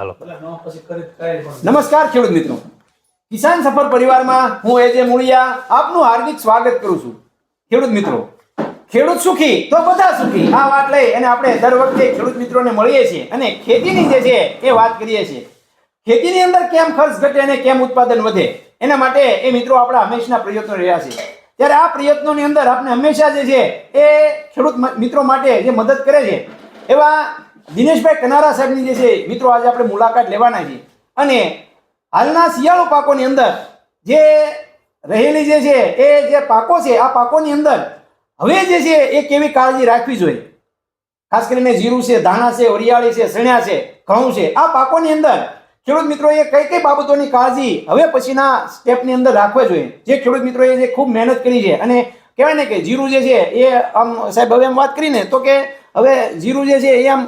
હાલો. નમસ્કાર ખેડૂત મિત્રો. કિસાન સફર પરિવારમાં હું એજે મુળિયા આપનું હાર્દિક સ્વાગત કરું છું. ખેડૂત મિત્રો ખેડૂત સુખી તો બધા સુખી. આ વાત લઈ અને આપણે દર વખતે ખેડૂત મિત્રોને મળીએ છીએ અને ખેતીની જે છે એ વાત કરીએ છીએ. ખેતીની અંદર કેમ ખર્ચ ઘટે અને કેમ ઉત્પાદન વધે એના માટે એ મિત્રો આપણા હંમેશના પ્રયત્નો રહ્યા છે. ત્યારે આ પ્રયત્નોની અંદર આપણે હંમેશા જે છે એ ખેડૂત મિત્રો માટે જે મદદ કરે છે એવા દિનેશભાઈ કનારા સાહેબની જે છે, મિત્રો, આજે આપણે મુલાકાત લેવાના છીએ. અને હાલના શિયાળુ પાકોની અંદર જે રહેલી જે છે, એ જે પાકો છે, આ પાકોની અંદર હવે જે છે, એ કેવી કાળજી રાખવી જોઈએ? ખાસ કરીને જીરું છે, ધાણા છે, વરિયાળી છે સણ્યા છે, ઘઉં છે, આ પાકોની અંદર ખેડૂત મિત્રોએ કઈ કઈ બાબતોની કાળજી હવે પછીના સ્ટેપની અંદર રાખવા જોઈએ? જે ખેડૂત મિત્રોએ જે ખૂબ મહેનત કરી છે, અને કહેવાય ને કે જીરું જે છે, એ આમ સાહેબ, હવે એમ વાત કરીને તો કે હવે જીરું જે છે એ આમ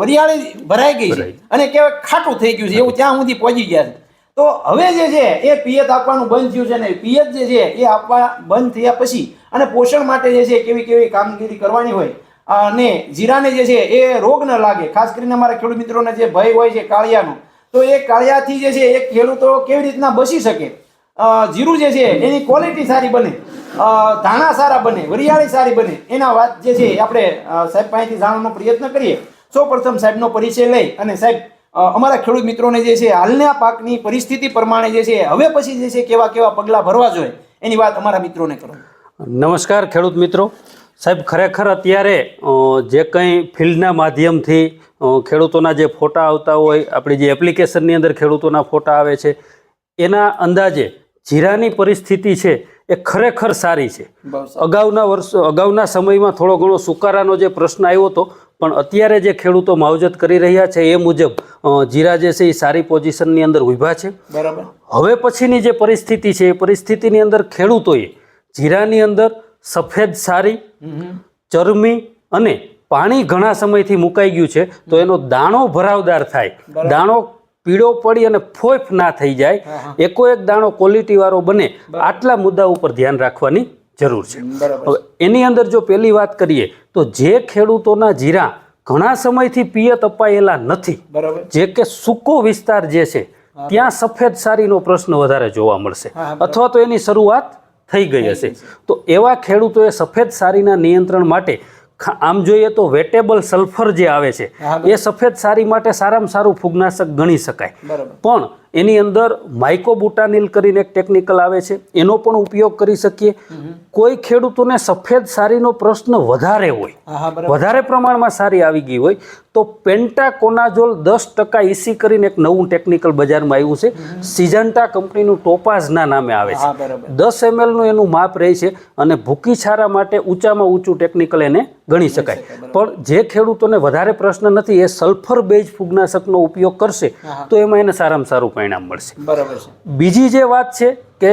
વરિયાળે ભરાઈ ગઈ છે અને કહેવાય ખાટું થઈ ગયું છે એવું ત્યાં સુધી પહોંચી ગયા છે. તો હવે જે છે એ પિયત આપવાનું બંધ થયું છે ને પિયત જે છે એ આપવા બંધ થયા પછી અને પોષણ માટે જે છે કેવી કેવી કામગીરી કરવાની હોય અને જીરાને જે છે એ રોગ ન લાગે ખાસ કરીને અમારા ખેડૂત મિત્રોને જે ભય હોય છે કાળિયાનો તો એ કાળિયાથી જે છે એ ખેડૂતો કેવી રીતના બચી શકે? જીરું જે છે એની ક્વોલિટી સારી બને. ધાણા સારા બને, વરિયાળી સારી બને, એના વાત જે છે આપણે સાહેબ પાસેથી જાણવાનો પ્રયત્ન કરીએ. સૌ પ્રથમ સાહેબનો પરિચય લઈ અને સાહેબ અમારા ખેડૂત મિત્રોને જે છે હાલના પાકની પરિસ્થિતિ પ્રમાણે જે છે, હવે પછી જે છે કેવા કેવા પગલાં ભરવા જોઈએ, એની વાત અમારા મિત્રોને કરો. નમસ્કાર ખેડૂત મિત્રો. સાહેબ, ખરેખર અત્યારે જે કંઈ ફિલ્ડના માધ્યમથી ખેડૂતોના જે ફોટા આવતા હોય, આપણી જે એપ્લિકેશનની અંદર ખેડૂતોના ફોટા આવે છે, એના અંદાજે જીરાની પરિસ્થિતિ છે એ ખરેખર સારી છે. અગાઉના વર્ષો અગાઉના સમયમાં થોડો ઘણો સુકારાનો જે પ્રશ્ન આવ્યો હતો પણ અત્યારે જે ખેડૂતો માવજત કરી રહ્યા છે એ મુજબ જીરા જે છે એ સારી પોઝિશનની અંદર ઊભા છે. બરાબર. હવે પછીની જે પરિસ્થિતિ છે એ પરિસ્થિતિની અંદર ખેડૂતોએ જીરાની અંદર સફેદ સારી ચરમી અને પાણી ઘણા સમયથી મુકાઈ ગયું છે તો એનો દાણો ભરાવદાર થાય. દાણો પીળો પડી અને ફોફ ના થઈ જાય એકો એક દાણો ક્વોલિટી વાળો બને આટલા મુદ્દા ઉપર ધ્યાન રાખવાની જરૂર છે. હવે એની અંદર જો પહેલી વાત કરીએ તો જે ખેડૂતોના જીરા ઘણા સમયથી પિયત અપાયેલા નથી જે કે સૂકો વિસ્તાર જે છે ત્યાં સફેદ સારીનો પ્રશ્ન વધારે જોવા મળશે. અથવા તો એની શરૂઆત થઈ ગઈ હશે. તો એવા ખેડૂતોએ સફેદ સારીના નિયંત્રણ માટે આમ જોઈએ તો વેટેબલ સલ્ફર જે આવે છે એ સફેદ સારી માટે સારામાં સારું ફૂગનાશક ગણી શકાય. પણ એની અંદર માઇકોબુટાનિલ કરીને એક ટેકનિકલ આવે છે. એનો પણ ઉપયોગ કરી શકીએ. કોઈ ખેડૂતોને સફેદ સારીનો પ્રશ્ન વધારે હોય વધારે પ્રમાણમાં સારી આવી ગઈ હોય તો પેન્ટાકોનાઝોલ દસ ટકા ઇસી કરીને એક નવું ટેકનિકલ બજારમાં આવ્યું છે. સિજન્ટા કંપનીનું ટોપાઝના નામે આવે છે. દસ એમએલનું એનું માપ રહે છે અને ભૂકી છારા માટે ઊંચામાં ઊંચું ટેકનિકલ એને ગણી શકાય. પણ જે ખેડૂતોને વધારે પ્રશ્ન નથી એ સલ્ફર બેઝ ફૂગનાશકનો ઉપયોગ કરશે તો એમાં એને સારામાં સારું પરિણામ મળશે. બરાબર છે. બીજી જે વાત છે કે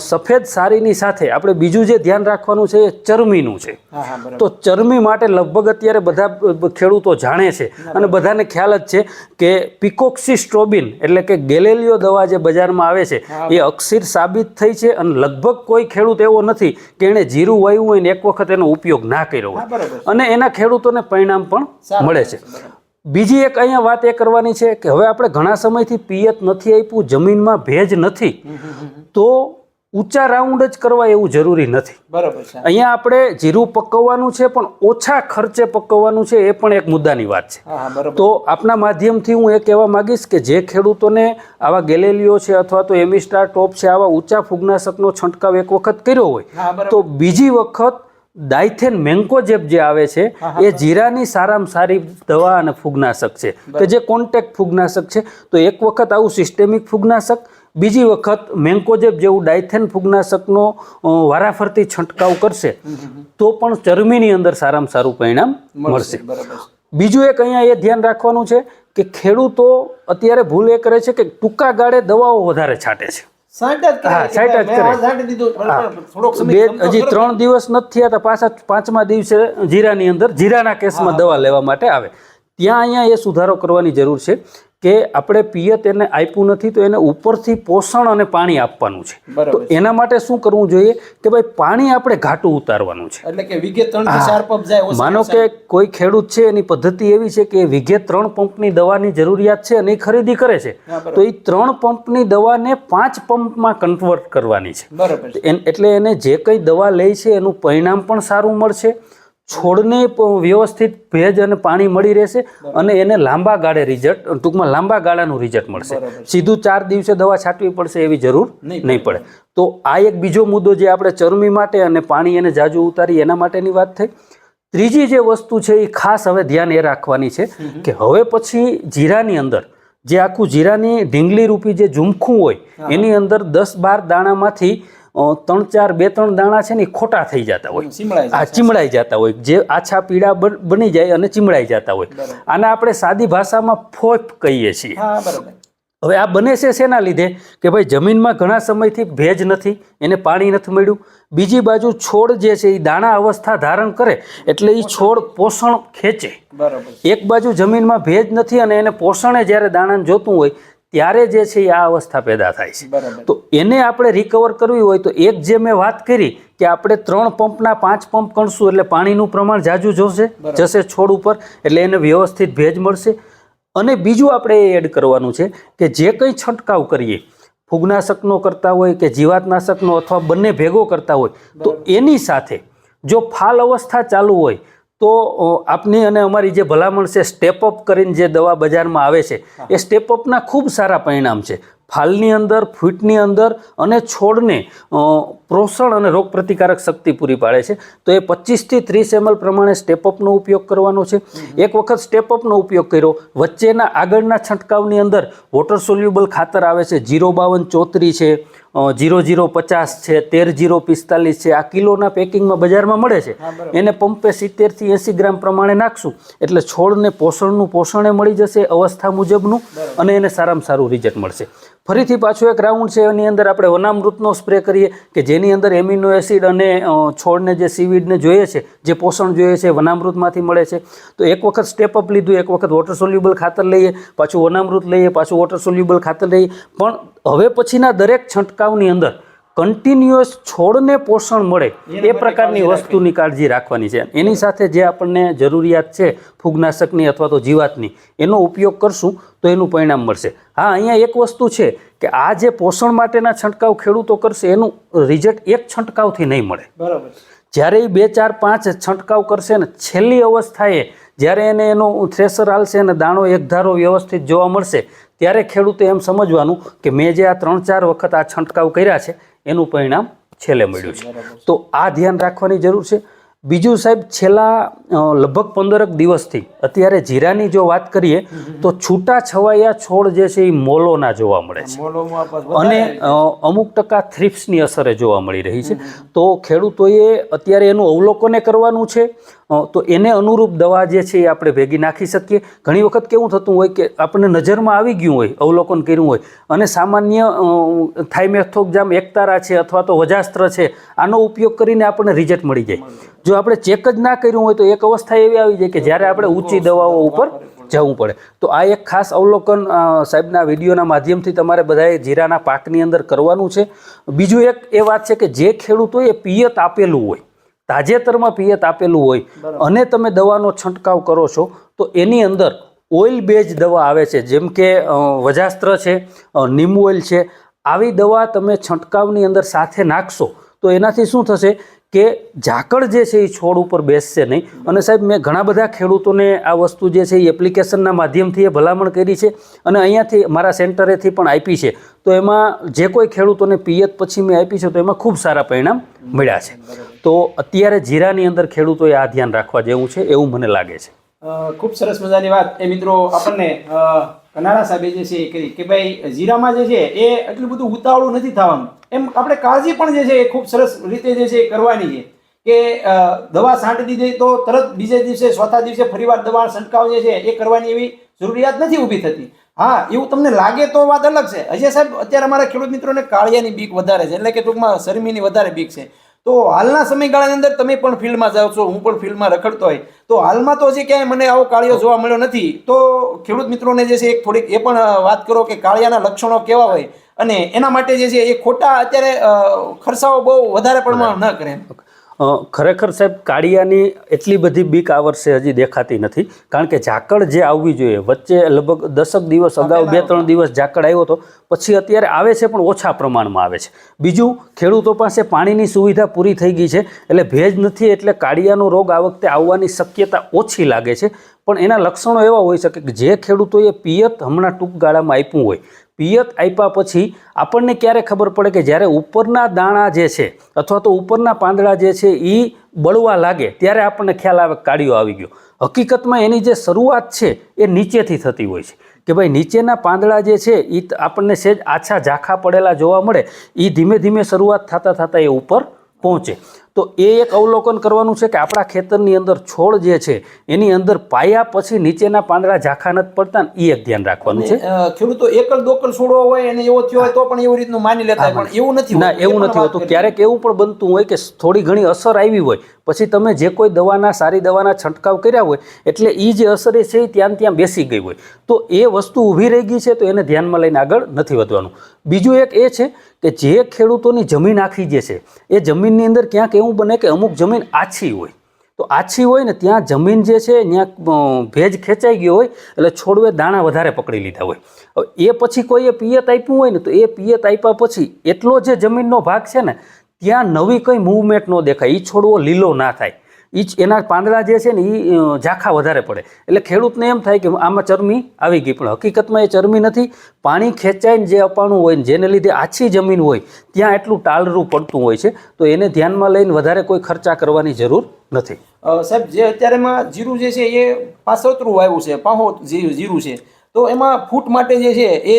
સફેદ સારીની સાથે આપણે બીજું જે ધ્યાન રાખવાનું છે એ ચરમીનું છે. હા હા બરાબર. તો ચરમી માટે લગભગ અત્યારે બધા ખેડૂતો જાણે છે અને બધાને ખ્યાલ જ છે કે પિકોક્સી સ્ટ્રોબિન એટલે કે ગેલેલિયો દવા જે બજારમાં આવે છે એ અક્ષીર સાબિત થઈ છે અને લગભગ કોઈ ખેડૂત એવો નથી કે એણે જીરું વાયું હોય ને એક વખત એનો ઉપયોગ ના કર્યો હોય. અને એના ખેડૂતોને પરિણામ પણ મળે છે બીજી એક અહીંયા વાત એ કરવાની છે કે હવે આપણે ઘણા સમયથી પિયત નથી આપ્યું જમીનમાં ભેજ નથી તો ઊંચા રાઉન્ડ જ કરવા એવું જરૂરી નથી. બરાબર છે. અહીંયા આપણે જીરું પકવવાનું છે પણ ઓછા ખર્ચે પકવવાનું છે એ પણ એક મુદ્દાની વાત છે. તો આપના માધ્યમથી હું એ કહેવા માંગીશ કે જે ખેડૂતોને આવા ગેલેલીઓ છે અથવા તો એમિસ્ટાર ટોપ છે આવા ઊંચા ફૂગનાશકનો છંટકાવ એક વખત કર્યો હોય તો બીજી વખત ડાયથેન મેન્કોજેબ જે આવે છે એ જીરાની સારામાં સારી દવા અને ફૂગનાશક છે. કે જે કોન્ટેક્ટ ફૂગનાશક છે તો એક વખત આવું સિસ્ટેમિક ફૂગનાશક બીજી વખત મેન્કોજેબ જેવું ડાયથેન ફૂગનાશકનો વારાફરતી છંટકાવ કરશે તો પણ ચરમીની અંદર સારામાં સારું પરિણામ મળશે બીજું એક અહીંયા એ ધ્યાન રાખવાનું છે કે ખેડૂતો અત્યારે ભૂલ એ કરે છે કે ટૂંકા ગાળે દવાઓ વધારે છાંટે છે. હજી ત્રણ દિવસ નથી થયા તો પાછા પાંચમા દિવસે જીરાની અંદર જીરાના કેસમાં દવા લેવા માટે આવે. ત્યાં અહીંયા એ સુધારો કરવાની જરૂર છે. કે આપણે પિયત એને આપ્યું નથી તો એને ઉપરથી પોષણ અને પાણી આપવાનું છે. તો એના માટે શું કરવું જોઈએ કે ભાઈ પાણી આપણે ઘાટું ઉતારવાનું છે. એટલે કે વિગે ત્રણ માનો કે કોઈ ખેડૂત છે એની પદ્ધતિ એવી છે કે વિઘે ત્રણ પંપની દવાની જરૂરિયાત છે અને એ ખરીદી કરે છે તો એ ત્રણ પંપની દવાને પાંચ પંપમાં કન્વર્ટ કરવાની છે. એટલે એને જે કંઈ દવા લે છે એનું પરિણામ પણ સારું મળશે. છોડને વ્યવસ્થિત ભેજ અને પાણી મળી રહેશે અને એને લાંબા ગાળે રિઝલ્ટ ટૂંકમાં લાંબા ગાળાનું રિઝલ્ટ મળશે. સીધું ચાર દિવસે દવા છાંટવી પડશે એવી જરૂર નહીં પડે. તો આ એક બીજો મુદ્દો જે આપણે ચરમી માટે અને પાણી એને જાજુ ઉતારી એના માટેની વાત થઈ. ત્રીજી જે વસ્તુ છે એ ખાસ હવે ધ્યાન એ રાખવાની છે કે હવે પછી જીરાની અંદર જે આખું જીરાની ઢીંગલી રૂપી જે ઝુમખું હોય એની અંદર દસ બાર દાણામાંથી ત્રણ ચાર બે ત્રણ દાણા છે ને એ ખોટા થઈ જતા હોય. આ ચીમડાઈ જતા હોય. જે આછા પીળા બની જાય અને ચીમડાઈ જતા હોય. આને આપણે સાદી ભાષામાં ફોપ કહીએ છીએ. હવે આ બને છે શેના લીધે? કે ભાઈ જમીનમાં ઘણા સમયથી ભેજ નથી એને પાણી નથી મળ્યું. બીજી બાજુ છોડ જે છે એ દાણા અવસ્થા ધારણ કરે એટલે એ છોડ પોષણ ખેંચે. બરાબર. એક બાજુ જમીનમાં ભેજ નથી અને એને પોષણે જ્યારે દાણાને જોતું હોય ત્યારે જે છે એ આ અવસ્થા પેદા થાય છે. તો એને આપણે રિકવર કરવી હોય તો એક જે મેં વાત કરી કે આપણે ત્રણ પંપના પાંચ પંપ કરશું એટલે પાણીનું પ્રમાણ જાજુ જોશે જશે છોડ ઉપર એટલે એને વ્યવસ્થિત ભેજ મળશે. અને બીજું આપણે એ એડ કરવાનું છે કે જે કંઈ છંટકાવ કરીએ ફૂગનાશકનો કરતા હોય કે જીવાતનાશકનો અથવા બંને ભેગો કરતા હોય તો એની સાથે જો ફાલ અવસ્થા ચાલુ હોય તો આપની અને અમારી જે ભલામણ છે સ્ટેપ અપ કરીને જે દવા બજારમાં આવે છે એ સ્ટેપ અપના ખૂબ સારા પરિણામ છે. ફાલની અંદર ફૂટની અંદર અને છોડને પોષણ અને રોગપ્રતિકારક શક્તિ પૂરી પાડે છે. તો એ પચીસથી ત્રીસ એમએલ પ્રમાણે સ્ટેપ અપનો ઉપયોગ કરવાનો છે. એક વખત સ્ટેપ અપનો ઉપયોગ કર્યો વચ્ચેના આગળના છંટકાવની અંદર વોટર સોલ્યુબલ ખાતર આવે છે જીરો બાવન ચોત્રી છે જીરો જીરો પચાસ છે તેર જીરો પિસ્તાલીસ છે આ કિલોના પેકિંગમાં બજારમાં મળે છે. એને પંપે સિત્તેરથી એંસી ગ્રામ પ્રમાણે નાખશું. એટલે છોડને પોષણનું પોષણે મળી જશે અવસ્થા મુજબનું અને એને સારામાં સારું રિઝલ્ટ મળશે. ફરીથી પાછું એક રાઉન્ડ છે એની અંદર આપણે વનામૃતનો સ્પ્રે કરીએ કે જેની અંદર એમિનો એસિડ અને છોડને જે સીવીડને જોઈએ છે જે પોષણ જોઈએ છે વનામૃતમાંથી મળે છે. તો એક વખત સ્ટેપ અપ લીધું એક વખત વોટર સોલ્યુબલ ખાતર લઈએ પાછું વનામૃત લઈએ પાછું વોટર સોલ્યુબલ ખાતર લઈએ. પણ હવે પછીના દરેક છંટકાવની અંદર કન્ટિન્યુઅસ છોડને પોષણ મળે એ પ્રકારની વસ્તુની કાળજી રાખવાની છે. એની સાથે જે આપણને જરૂરિયાત છે ફૂગનાશકની અથવા તો જીવાતની એનો ઉપયોગ કરશું તો એનું પરિણામ મળશે. હા અહીંયા એક વસ્તુ છે કે આ જે પોષણ માટેના છંટકાવ ખેડૂતો કરશે એનું રિઝલ્ટ એક છંટકાવથી નહીં મળે. બરાબર. જ્યારે એ બે ચાર પાંચ છંટકાવ કરશે ને છેલ્લી અવસ્થાએ જ્યારે એને એનો થ્રેસર હાલશે અને દાણો એકધારો વ્યવસ્થિત જોવા મળશે ત્યારે ખેડૂતે એમ સમજવાનું કે મેં જે આ ત્રણ ચાર વખત આ છંટકાવ કર્યા છે એનું પરિણામ છેલ્લે મળ્યું છે. તો આ ધ્યાન રાખવાની જરૂર છે. બીજું સાહેબ છેલ્લા લગભગ પંદરક દિવસથી અત્યારે જીરાની જો વાત કરીએ તો છૂટા છવાયા છોડ જે છે એ મોલોના જોવા મળે છે. અને અમુક ટકા થ્રિપ્સની અસરે જોવા મળી રહી છે. તો ખેડૂતોએ અત્યારે એનું અવલોકને કરવાનું છે તો એને અનુરૂપ દવા જે છે એ આપણે ભેગી નાખી શકીએ. ઘણી વખત કેવું થતું હોય કે આપણને નજરમાં આવી ગયું હોય અવલોકન કર્યું હોય અને સામાન્ય અ, એકતારા છે અથવા તો વજાસ્ત્ર છે આનો ઉપયોગ કરીને આપણને રિઝલ્ટ મળી જાય. જો આપણે ચેક જ ના કર્યું હોય તો એક અવસ્થા એવી આવી જાય કે જ્યારે આપણે ઊંચી દવાઓ ઉપર જવું પડે. તો આ એક ખાસ અવલોકન સાહેબના વિડીયોના માધ્યમથી તમારે બધાએ જીરાના પાકની અંદર કરવાનું છે. બીજું એક એ વાત છે કે જે ખેડૂતોએ પિયત આપેલું હોય તાજેતરમાં પિયત આપેલું હોય અને તમે દવાનો છંટકાવ કરો છો તો એની અંદર ઓઇલ બેઝ દવા આવે છે જેમ કે વજાસ્ત્ર છે નીમ ઓઇલ છે આવી દવા તમે છંટકાવની અંદર સાથે નાખશો તો એનાથી શું થશે કે ઝાકળ જે છે એ છોડ ઉપર બેસશે નહીં. અને સાહેબ મેં ઘણા બધા ખેડૂતોને આ વસ્તુ જે છે એ એપ્લિકેશનના માધ્યમથી એ ભલામણ કરી છે અને અહીંયાથી મારા સેન્ટરેથી પણ આપી છે. તો એમાં જે કોઈ ખેડૂતોને પિયત પછી મેં આપી છે તો એમાં ખૂબ સારા પરિણામ મળ્યા છે. તો અત્યારે જીરાની અંદર ખેડૂતોએ આ ધ્યાન રાખવા જેવું છે એવું મને લાગે છે. ખૂબ સરસ મજાની વાત. એ મિત્રો આપણને કનારા સાહેબે જે છે એ કરી કે ભાઈ, જીરામાં જે છે એ એટલું બધું ઉતાવળું નથી થવાનું. એમ આપણે કાળજી પણ જે છે એ ખૂબ સરસ રીતે જે છે એ કરવાની છે. કે દવા છાંટી દીધી તો તરત બીજે દિવસે, ચોથા દિવસે ફરીવાર દવા છંટકાવ જે છે એ કરવાની એવી જરૂરિયાત નથી ઊભી થતી. હા, એવું તમને લાગે તો વાત અલગ છે. અજય સાહેબ, અત્યારે અમારા ખેડૂત મિત્રોને કાળિયાની બીક વધારે છે. એટલે કે ટૂંકમાં શરમીની વધારે બીક છે. તો હાલના સમયગાળાની અંદર તમે પણ ફિલ્ડમાં જાઓ છો હું પણ ફિલ્ડમાં રખડતો હોય તો હાલમાં તો હજી ક્યાંય મને આવો કાળિયો જોવા મળ્યો નથી. તો ખેડૂત મિત્રોને જે છે એક થોડીક એ પણ વાત કરો કે કાળિયાના લક્ષણો કેવા હોય અને એના માટે જે છે એ ખોટા અત્યારે ખર્ચાઓ બહુ વધારે પ્રમાણમાં ન કરે. ખરેખર સાહેબ કાળિયાની એટલી બધી બીક આ વર્ષે હજી દેખાતી નથી. કારણ કે ઝાકળ જે આવવી જોઈએ વચ્ચે લગભગ દસક દિવસ અગાઉ બે ત્રણ દિવસ ઝાકળ આવ્યો હતો પછી અત્યારે આવે છે પણ ઓછા પ્રમાણમાં આવે છે. બીજું ખેડૂતો પાસે પાણીની સુવિધા પૂરી થઈ ગઈ છે એટલે ભેજ નથી એટલે કાળિયાનો રોગ આ વખતે આવવાની શક્યતા ઓછી લાગે છે. પણ એના લક્ષણો એવા હોઈ શકે કે જે ખેડૂતોએ પિયત હમણાં ટૂંક ગાળામાં આપ્યું હોય પિયત આપ્યા પછી આપણને ક્યારે ખબર પડે કે જ્યારે ઉપરના દાણા જે છે અથવા તો ઉપરના પાંદડા જે છે એ બળવા લાગે, ત્યારે આપણને ખ્યાલ આવે કાળિયો આવી ગયો. હકીકતમાં એની જે શરૂઆત છે એ નીચેથી થતી હોય છે. કે ભાઈ નીચેના પાંદડા જે છે એ આપણને સેજ આછા ઝાંખા પડેલા જોવા મળે એ ધીમે ધીમે શરૂઆત થતાં થતાં એ ઉપર પહોંચે. તો એ એક અવલોકન કરવાનું છે કે આપણા ખેતરની અંદર છોડ જે છે એની અંદર પાયા પછી નીચેના પાંદડા ઝાંખા નથી પડતા ને એ એક ધ્યાન રાખવાનું છે. ખેડૂતો એકલ દોકલ છોડવો હોય અને એવો થયો હોય તો પણ એવું રીતનું માની લેતા પણ એવું નથી ના એવું નથી હોતું. ક્યારેક એવું પણ બનતું હોય કે થોડી ઘણી અસર આવી હોય પછી તમે જે કોઈ દવાના સારી દવાના છંટકાવ કર્યા હોય એટલે એ જે અસર એ છે એ ત્યાં ત્યાં બેસી ગઈ હોય. તો એ વસ્તુ ઊભી રહી ગઈ છે તો એને ધ્યાનમાં લઈને આગળ નથી વધવાનું. બીજું એક એ છે કે જે ખેડૂતોની જમીન આખી જે છે, એ જમીનની અંદર ક્યાંક એવું બને કે અમુક જમીન આછી હોય. તો આછી હોય ને ત્યાં જમીન જે છે, ત્યાં ભેજ ખેંચાઈ ગયો હોય, એટલે છોડવે દાણા વધારે પકડી લીધા હોય. હવે એ પછી કોઈએ પિયત આપ્યું હોય ને, તો એ પિયત આપ્યા પછી એટલો જે જમીનનો ભાગ છે ને, ત્યાં નવી કંઈ મૂવમેન્ટ ન દેખાય. એ છોડવો લીલો ના થાય. એ એના પાંદડા જે છે ને એ ઝાંખા વધારે પડે. એટલે ખેડૂતને એમ થાય કે આમાં ચરમી આવી ગઈ, પણ હકીકતમાં એ ચરમી નથી. પાણી ખેંચાઈને જે અપાણું હોય ને જેને લીધે આછી જમીન હોય, ત્યાં એટલું ટાળરું પડતું હોય છે, તો એને ધ્યાનમાં લઈને વધારે કોઈ ખર્ચા કરવાની જરૂર નથી. સાહેબ, જે અત્યારેમાં જીરું જે છે એ પાસોતરું વાવ્યું છે, પાહો જીરું છે. તો એમાં ફૂટ માટે જે છે એ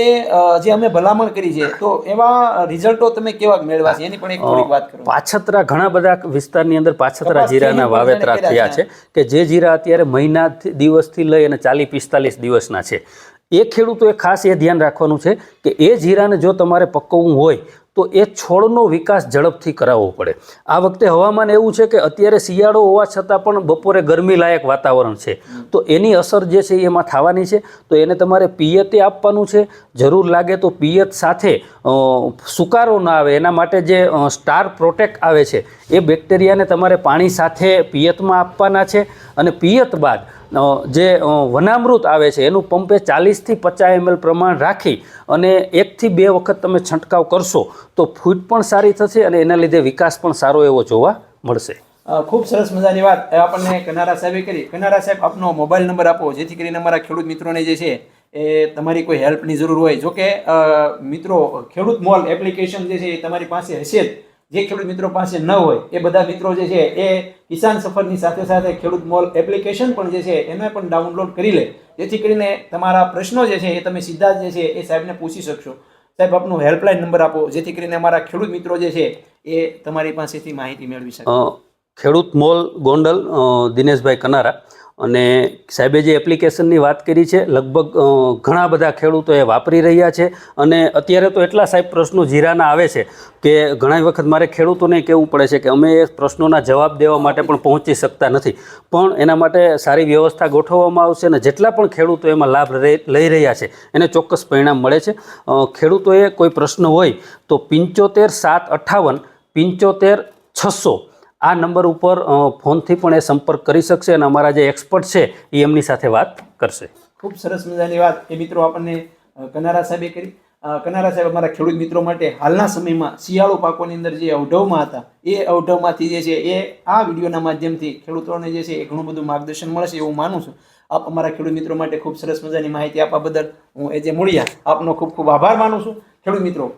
જે અમે ભલામણ કરી છે તો એવા રિઝલ્ટો તમે કેવા મેળવા છે? એની પણ એક થોડીક વાત કરો. પાછતરા ઘણા બધા વિસ્તારની અંદર પાછતરા જીરાના વાવેતરા થયા છે કે જે જીરા અત્યારે મહિના દિવસથી લઈ અને ચાલીસ પિસ્તાલીસ દિવસના છે. એ ખેડૂતોએ ખાસ એ ધ્યાન રાખવાનું છે કે એ જીરાને જો તમારે પકવવું હોય તો એ છોડનો વિકાસ ઝડપથી કરાવવો પડે. આ વખતે હવામાન એવું છે કે અત્યારે શિયાળો હોવા છતાં પણ બપોરે ગરમી લાયક વાતાવરણ છે. તો એની અસર જે છે એમાં થવાની છે. તો એને તમારે પિયતે આપવાનું છે. જરૂર લાગે તો પિયત સાથે સુકારો ના આવે. એના માટે જે સ્ટાર પ્રોટેક્ટ આવે છે, એ બેક્ટેરિયાને તમારે પાણી સાથે પિયતમાં આપવાના છે. અને પિયત બાદ જે વનામૃત આવે છે, એનું પંપે ચાલીસથી પચાસ એમએલ પ્રમાણ રાખી અને એકથી બે વખત તમે છંટકાવ કરશો, તો ફૂટ પણ સારી થશે અને એના લીધે વિકાસ પણ સારો એવો જોવા મળશે. ખૂબ સરસ મજાની વાત. આપણને કનારા સાહેબે કરી. કનારા સાહેબ, આપનો મોબાઈલ નંબર આપો, જેથી કરીને અમારા ખેડૂત મિત્રોને જે છે, એ તમારી કોઈ હેલ્પની જરૂર હોય. જો કે મિત્રો, ખેડૂત મોલ એપ્લિકેશન જે છે, એ તમારી પાસે હશે જ. જે ખેડૂત મિત્રો પાસે ન હોય, એ બધા મિત્રો જે છે, એ કિસાન સફરની સાથે સાથે ખેડૂત મોલ એપ્લિકેશન પણ જે છે, એને પણ ડાઉનલોડ કરી લે. જેથી કરીને તમારા પ્રશ્નો જે છે, એ તમે સીધા જે છે, એ સાહેબને પૂછી શકશો. સાહેબ, આપનો હેલ્પલાઇન નંબર આપો, જેથી કરીને અમારા ખેડૂત મિત્રો જે છે, એ તમારી પાસેથી માહિતી મેળવી શકે. ખેડૂત મોલ ગોંડલ દિનેશભાઈ કનારા. અને સાહેબે જે એપ્લિકેશનની વાત કરી છે, લગભગ ઘણા બધા ખેડૂતો એ વાપરી રહ્યા છે. અને અત્યારે તો એટલા સાહેબ પ્રશ્નો જીરાના આવે છે કે ઘણા વખત મારે ખેડૂતોને કહેવું પડે છે કે અમે એ પ્રશ્નોના જવાબ દેવા માટે પણ પહોંચી શકતા નથી. પણ એના માટે સારી વ્યવસ્થા ગોઠવવામાં આવશે અને જેટલા પણ ખેડૂતો એમાં લાભ લઈ રહ્યા છે, એને ચોક્કસ પરિણામ મળે છે. ખેડૂતોએ કોઈ પ્રશ્ન હોય તો પંચોતેર સાત અઠ્ઠાવન પંચોતેર છસો આ નંબર ઉપર ફોનથી પણ એ સંપર્ક કરી શકશે અને અમારા જે એક્સપર્ટ છે એ એમની સાથે વાત કરશે. ખૂબ સરસ મજાની વાત એ મિત્રો આપણને કનારા સાહેબે કરી. કનારા સાહેબ અમારા ખેડૂત મિત્રો માટે હાલના સમયમાં શિયાળુ પાકોની અંદર જે અવઢવમાં હતા, એ અવઢવમાંથી જે છે એ આ વિડીયોના માધ્યમથી ખેડૂતોને જે છે એ ઘણું બધું માર્ગદર્શન મળશે એવું માનું છું. આપ અમારા ખેડૂત મિત્રો માટે ખૂબ સરસ મજાની માહિતી આપવા બદલ હું એ જે મૂળિયા, આપનો ખૂબ ખૂબ આભાર માનું છું. ખેડૂત મિત્રો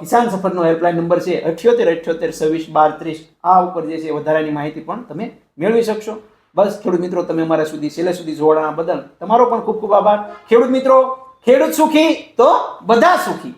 કિસાન સફરનો હેલ્પલાઇન નંબર છે અઠ્યોતેર અઠ્યોતેર, છવ્વીસ, બાર, ત્રીસ. આ ઉપર જે છે વધારાની માહિતી પણ તમે મેળવી શકશો. બસ, ખેડૂત મિત્રો, તમે અમારા સુધી, છેલ્લે સુધી જોડાણા બદલ તમારો પણ ખૂબ ખૂબ આભાર. ખેડૂત મિત્રો, ખેડૂત સુખી તો બધા સુખી.